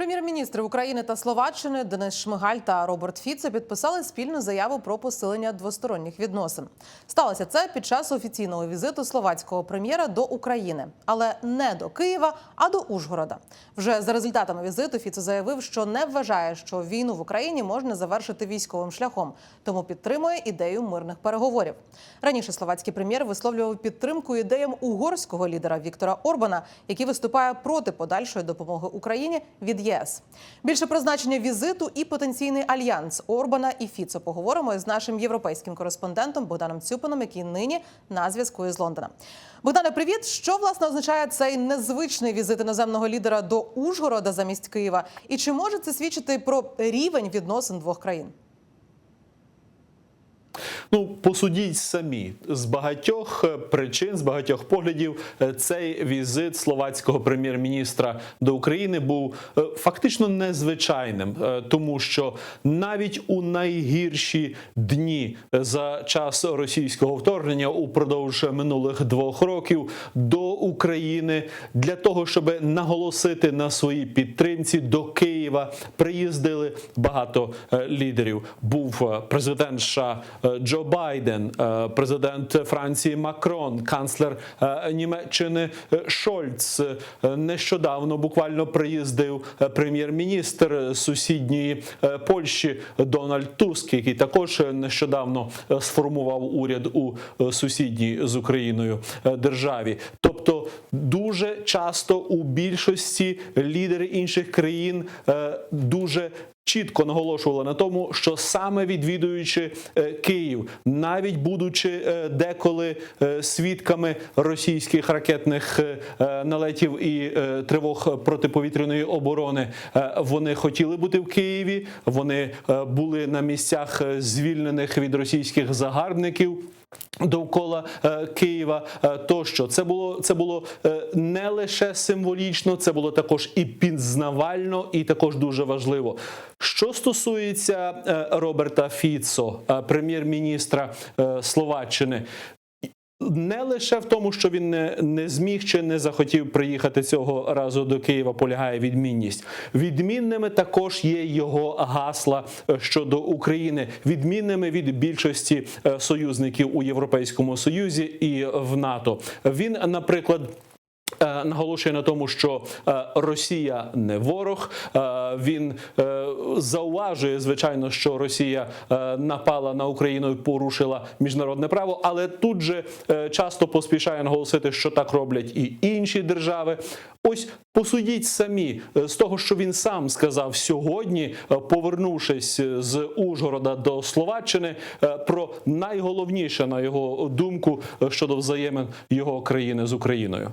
Прем'єр-міністри України та Словаччини Денис Шмигаль та Роберт Фіцо підписали спільну заяву про посилення двосторонніх відносин. Сталося це під час офіційного візиту словацького прем'єра до України, але не до Києва, а до Ужгорода. Вже за результатами візиту Фіцо заявив, що не вважає, що війну в Україні можна завершити військовим шляхом, тому підтримує ідею мирних переговорів. Раніше словацький прем'єр висловлював підтримку ідеям угорського лідера Віктора Орбана, який виступає проти подальшої допомоги Україні від ЄС. Більше про значення візиту і потенційний альянс Орбана і Фіцо поговоримо з нашим європейським кореспондентом Богданом Цюпином, який нині на зв'язку із Лондона. Богдане, привіт! Що власне означає цей незвичний візит іноземного лідера до Ужгорода замість Києва? І чи може це свідчити про рівень відносин двох країн? Ну, посудіть самі. З багатьох е, причин, з багатьох поглядів, е, цей візит словацького прем'єр-міністра до України був е, фактично незвичайним, тому що навіть у найгірші дні за час російського вторгнення упродовж минулих двох років до України для того, щоб наголосити на своїй підтримці до Києва, приїздили багато е, лідерів. Був е, президент США е, Джо Байден, президент Франції Макрон, канцлер Німеччини Шольц. Нещодавно буквально приїздив прем'єр-міністр сусідньої Польщі Дональд Туск, який також нещодавно сформував уряд у сусідній з Україною державі. Тобто дуже часто у більшості лідери інших країн е, дуже чітко наголошували на тому, що саме відвідуючи е, Київ, навіть будучи е, деколи свідками російських ракетних налетів і тривог протиповітряної оборони, вони хотіли бути в Києві. Вони були на місцях звільнених від російських загарбників. Довкола е, Києва е, тощо це було це було е, не лише символічно, це було також і пізнавально, і також дуже важливо. Що стосується е, Роберта Фіцо, е, прем'єр-міністра е, Словаччини, не лише в тому, що він не, не зміг чи не захотів приїхати цього разу до Києва, полягає відмінність. Відмінними також є його гасла е, щодо України, відмінними від більшості е, союзників у Європейському Союзі і в НАТО. Він, наприклад. Е, Наголошує на тому, що е, Росія не ворог. Е, Він зауважує, звичайно, що Росія напала на Україну і порушила міжнародне право, але тут же часто поспішає наголосити, що так роблять і інші держави. Ось посудіть самі з того, що він сам сказав сьогодні, повернувшись з Ужгорода до Словаччини, про найголовніше на його думку щодо взаємин його країни з Україною.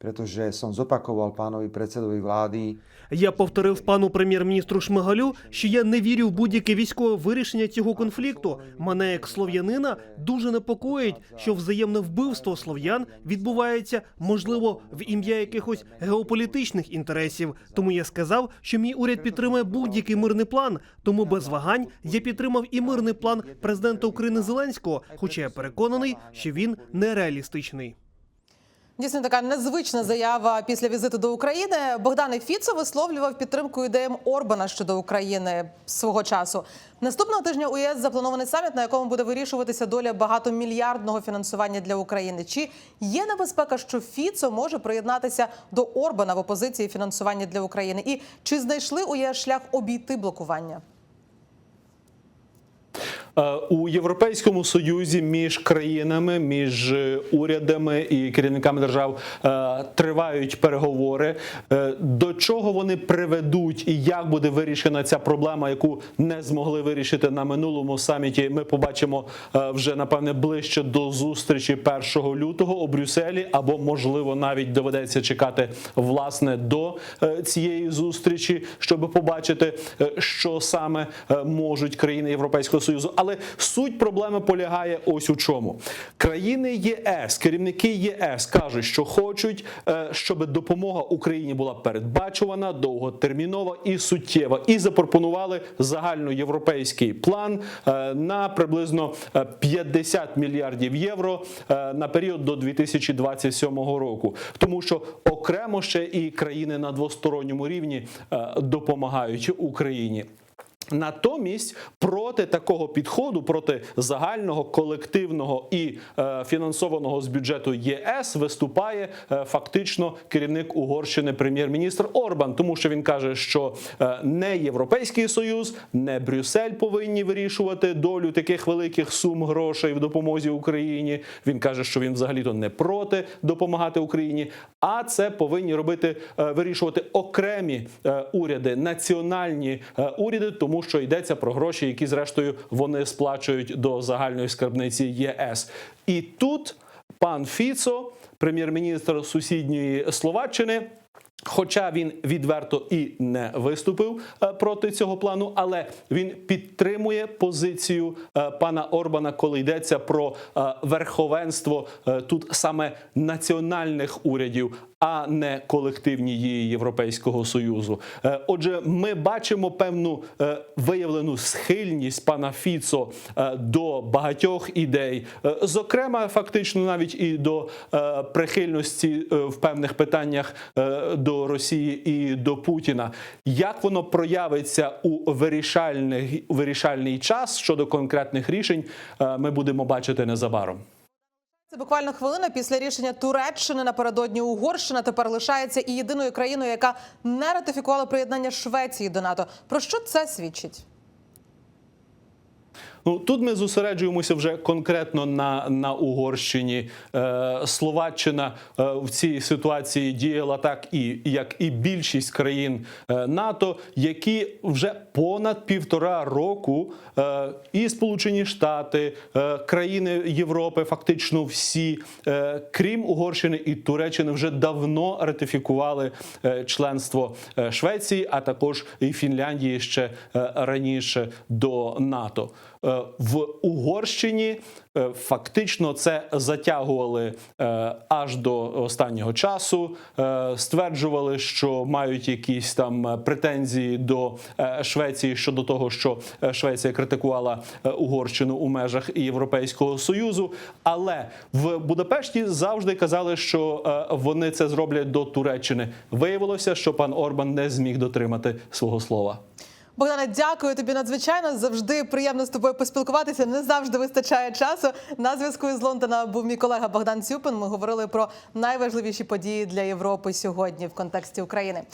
Pretože som zopakoval pánovi predsedovi vlády, Я повторив пану прем'єр-міністру Шмигалю, що я не вірю в будь-яке військове вирішення цього конфлікту. Мене як слов'янина дуже непокоїть, що взаємне вбивство слов'ян відбувається, можливо, в ім'я якихось геополітичних інтересів. Тому я сказав, що мій уряд підтримує будь-який мирний план. Тому без вагань я підтримав і мирний план президента України Зеленського, хоча я переконаний, що він нереалістичний. Дійсно, така незвична заява після візиту до України. Богдан Фіцо висловлював підтримку ідеям Орбана щодо України свого часу. Наступного тижня у ЄС запланований саміт, на якому буде вирішуватися доля багатомільярдного фінансування для України. Чи є небезпека, що Фіцо може приєднатися до Орбана в опозиції фінансування для України? І чи знайшли у ЄС шлях обійти блокування? Е, У Європейському Союзі між країнами, між е, урядами і керівниками держав е, тривають переговори. До чого вони приведуть і як буде вирішена ця проблема, яку не змогли вирішити на минулому саміті? Ми побачимо вже напевне ближче до зустрічі 1 лютого у Брюсселі, або можливо навіть доведеться чекати власне до цієї зустрічі, щоб побачити, що саме можуть країни Європейського союзу. Але Але суть проблеми полягає ось у чому. Країни ЄС, керівники ЄС кажуть, що хочуть, е, щоб допомога Україні була передбачувана, довготермінова і суттєва, і запропонували загальноєвропейський план е, на приблизно е, 50 мільярдів євро е, на період до 2027 року. Тому що окремо ще і країни на двосторонньому рівні е, допомагають Україні. Натомість проти такого підходу, проти загального колективного і е, фінансованого з бюджету ЄС виступає е, фактично керівник Угорщини, прем'єр-міністр Орбан, тому що він каже, що е, не Європейський Союз, не Брюссель повинні вирішувати долю таких великих сум грошей в допомозі Україні. Він каже, що він взагалі-то не проти допомагати Україні, а це повинні робити е, вирішувати окремі е, уряди, національні е, уряди, тому що йдеться про гроші, які зрештою вони сплачують до загальної скарбниці ЄС. І тут пан Фіцо, прем'єр-міністр сусідньої Словаччини. Хоча він відверто і не виступив е, проти цього плану, але він підтримує позицію е, пана Орбана, коли йдеться про е, верховенство тут саме національних урядів, а не колективні дії Європейського союзу. Е, Отже, ми бачимо певну е, виявлену схильність пана Фіцо е, до багатьох ідей, зокрема, фактично навіть і до прихильності в певних питаннях до Росії і до Путіна. Як воно проявиться у вирішальний, вирішальний час щодо конкретних рішень, ми будемо бачити незабаром. Це буквально хвилина після рішення Туреччини напередодні Угорщина тепер лишається і єдиною країною, яка не ратифікувала приєднання Швеції до НАТО. Про що це свідчить? Ну тут ми зосереджуємося вже конкретно на, на Угорщині. Е, Словаччина е, в цій ситуації діяла так, і як і більшість країн е, НАТО, які вже понад півтора року е, і Сполучені Штати, е, країни Європи, фактично всі, е, крім Угорщини і Туреччини, вже давно ратифікували е, членство е, Швеції, а також і Фінляндії ще е, раніше до НАТО. Е, В Угорщині е, фактично це затягували е, аж до останнього часу. Стверджували, що мають якісь там претензії до Швеції щодо того, що Швеція критикувала Угорщину у межах Європейського союзу. Але в Будапешті завжди казали, що вони це зроблять до Туреччини. Виявилося, що пан Орбан не зміг дотримати свого слова. Богдане, дякую тобі надзвичайно. Завжди приємно з тобою поспілкуватися. Не завжди вистачає часу. На зв'язку із Лондона був мій колега Богдан Цюпин. Ми говорили про найважливіші події для Європи сьогодні в контексті України.